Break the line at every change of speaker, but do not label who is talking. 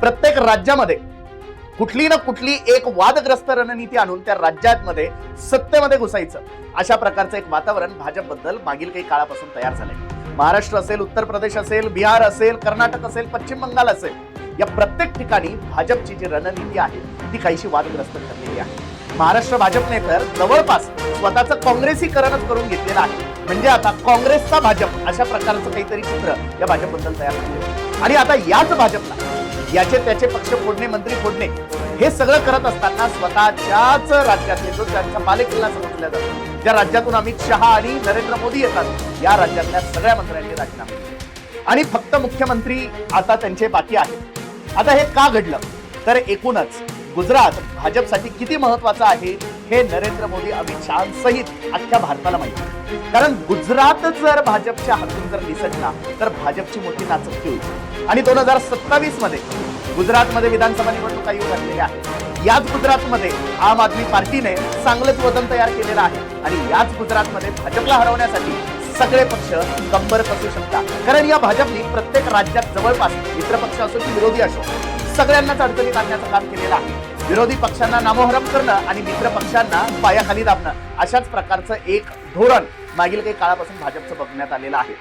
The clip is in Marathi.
प्रत्येक राज्यामध्ये कुठली ना कुठली एक वादग्रस्त रणनीती आणून त्या राज्यामध्ये सत्तेमध्ये घुसायचं. अशा प्रकारचं एक वातावरण भाजपबद्दल मागील काही काळापासून तयार झालंय. महाराष्ट्र असेल उत्तर प्रदेश असेल बिहार असेल कर्नाटक असेल पश्चिम बंगाल असेल या प्रत्येक ठिकाणी भाजपची जी रणनीती आहे ती काहीशी वादग्रस्त ठरलेली आहे. महाराष्ट्र भाजपने तर जवळपास स्वतःचं काँग्रेसीकरणच करून घेतलेलं आहे. म्हणजे आता काँग्रेसचा भाजप अशा प्रकारचं काहीतरी चित्र या भाजपबद्दल तयार झाले आणि आता याच भाजपला याचे त्याचे पक्ष फोडणे मंत्री फोडणे हे सगळं करत असताना स्वतःच्याच राज्यातले जो त्यांचा बालेकिल्ला समजला जातो ज्या राज्यातून अमित शहा आणि नरेंद्र मोदी येतात या राज्यातल्या सगळ्या मंत्र्यांनी राजीनामे. दिले आणि फक्त मुख्यमंत्री आता त्यांचे बाकी आहेत. आता हे का घडलं? तर एकूणच गुजरात भाजपसाठी किती महत्वाचं आहे? हे नरेंद्र मोदी अमित शहासहित अख्ख्या भारताला माहिती कारण गुजरात जर भाजपच्या हातून जर निसटला तर भाजपची मोठी नाचक्की होईल. आणि दोन हजार सत्तावीसमध्ये गुजरातमध्ये विधानसभा निवडणुका येऊ घातलेल्या आहेत. याच गुजरातमध्ये आम आदमी पार्टीने चांगलंच वजन तयार केलेलं आहे. आणि याच गुजरातमध्ये भाजपला हरवण्यासाठी सगळे पक्ष कंबरत असू शकतात. कारण या भाजपने प्रत्येक राज्यात जवळपास मित्रपक्ष असो की विरोधी असो सगळ्यांनाच अडचणीत आणण्याचं काम केलेलं आहे. विरोधी पक्षांना नामोहरम करणं आणि मित्र पक्षांना पायाखाली दाबणं अशाच प्रकारचं एक धोरण मागील काही काळापासून भाजपचं बघण्यात आलेलं आहे.